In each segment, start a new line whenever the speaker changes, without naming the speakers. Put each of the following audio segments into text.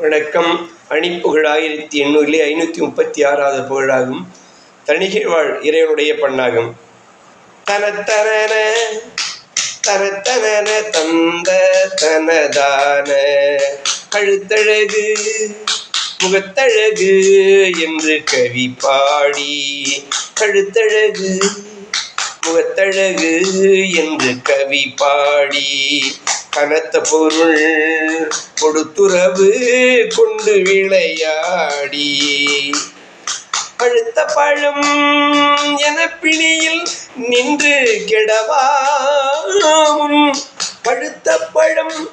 வணக்கம். அணிப்புகழ் ஆயிரத்தி எண்ணூறிலே ஐநூற்றி முப்பத்தி ஆறாவது புகழாகும். தணிகை வாழ் இறைவனுடைய பண்ணாகும். தனத்தன தரத்தன தந்த தனதான கழுத்தழகு முகத்தழகு என்று கவி பாடி கழுத்தழகு முகத்தழகு என்று கவி பாடி கனத்த பொருள் கொடுத்துறவு கொண்டு விளையாடி. பழுத்த பழம் என பிணியில் நின்று கெடவாம் பழுத்த பழம்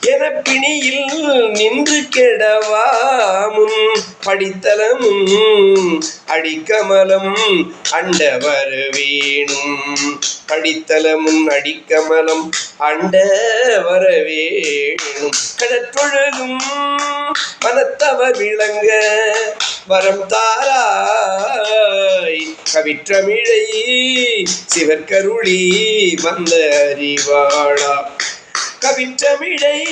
என பிணியில் நின்று கெடவாமும் படித்தலமும் அடிக்கமலம் அண்டவர் வேணும். படித்தலமும் அடிக்கமலம் அண்டவர வேணும். கடற்றொழுகும் மனத்தவர் விளங்க வரம் தாராய். கவிற்றமிழை சிவர்கருளி வந்த அறிவாளா கவிற்றமிழை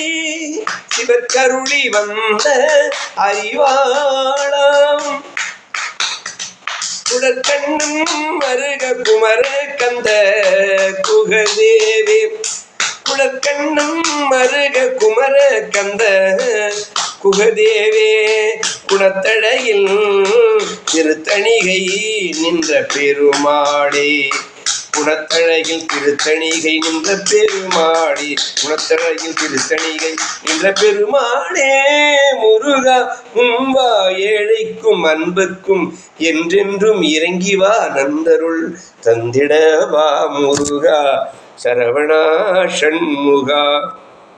சிவக்கருளி வந்த அறிவாளாம். குடற்கண்ணும் மருக குமர கந்த குகதேவே. குடற்கண்ணும் மருக குமர கந்த குகதேவே. குணத்தழையில் திருத்தணிகை நின்ற பெருமாளே. குணத்தழகில் திருத்தணிகை நின்ற பெருமாளே குணத்தழகில் திருத்தணிகை நின்ற பெருமாளே முருகா உம்பா ஏழைக்கும் அன்புக்கும் என்றென்றும் இறங்கி வா நந்தருள் தந்திடவா முருகா சரவணா ஷண்முகா